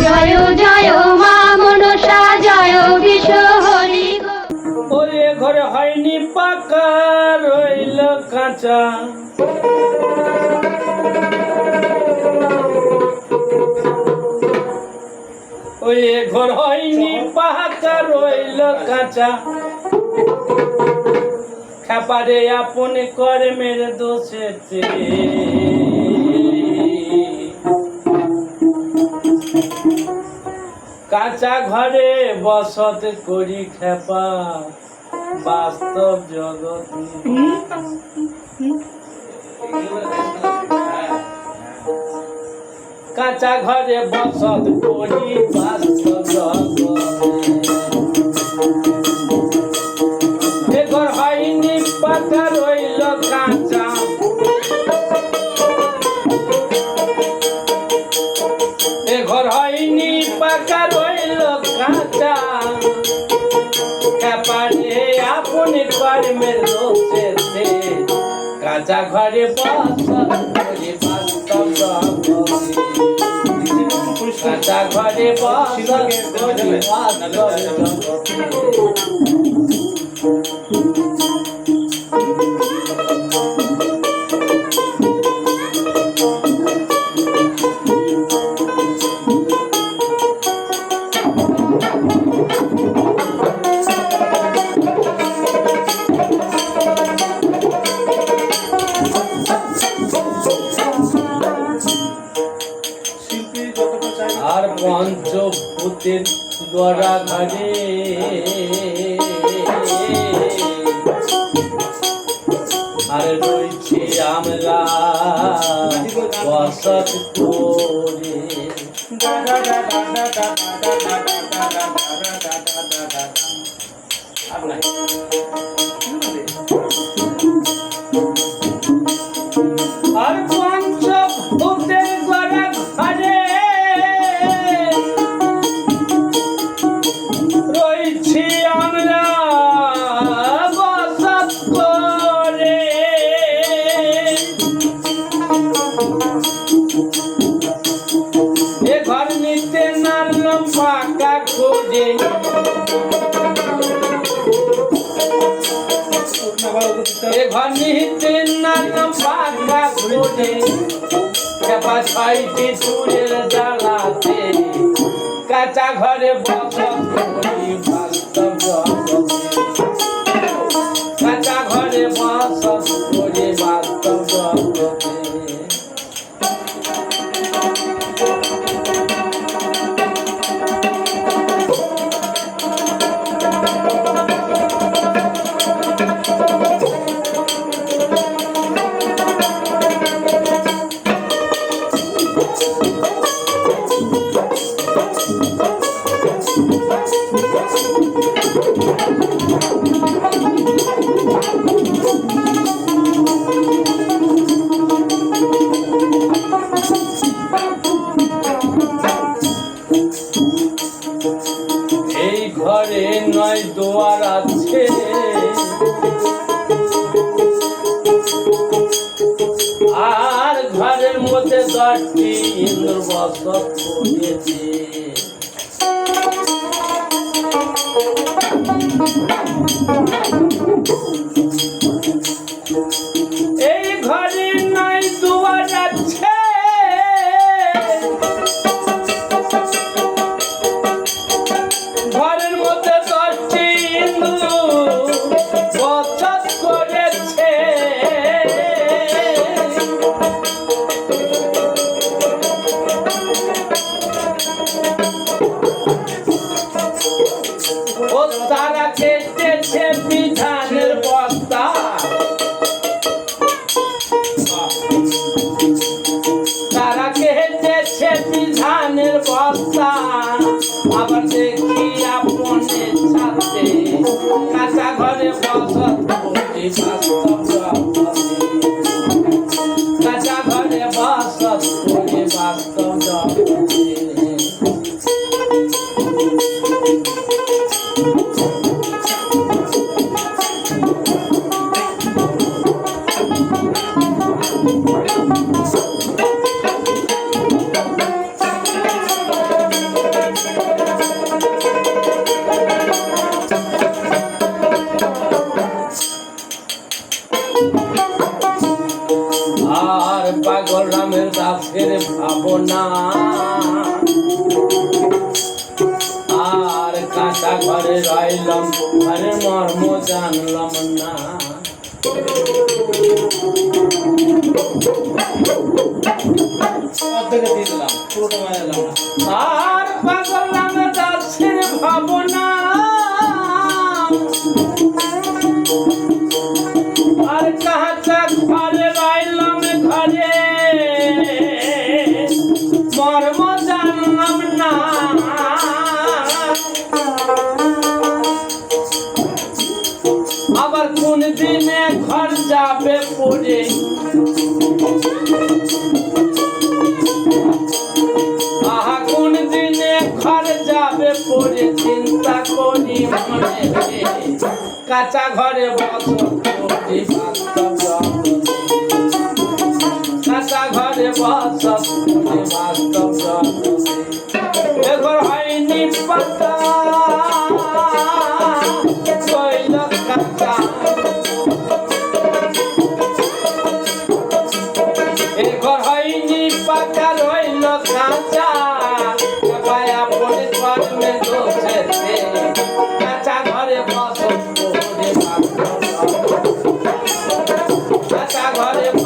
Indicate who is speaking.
Speaker 1: জয় জয় মা মনসা, জয় বিশ্ব হরি গো।
Speaker 2: ওরে ঘরে হয়নি পাকা, রইল কাঁচা। ওই ঘর হয়নি পাকা, রইল কাঁচা। খাপারে আপন করে মেরে দোষেতে কাঁচা ঘরে বসত করি খেপা। বাস্তব জগৎ কাঁচা ঘরে বসত করি বাস্তব জগৎ। আপন মের দোষেতে কাঁচা ঘরে কাঁচা ঘরে বসত পঞ্চভূতের গড়া ঘরে আর রয়েছে আমরা বসত করে আর কাঁচা ঘরে বসত ঘরে নয় দোয়ার আছে। আর ঘরের মধ্যে দশটি ইন্দ্রবাস করেছে সুখের ভাবনা। আর কাঁচা ঘরে রইলাম আরে মর্ম জানলাম না। আর পাগল নামে দাসের ভাবনা পড়ে চিন্তা করি মনে কাঁচা ঘরে বস করি। কাঁচা ঘরে বস করি বাস্তব জগতে। এ হয়নি পাতা কইল কাঁচা এ হয়নি পাকা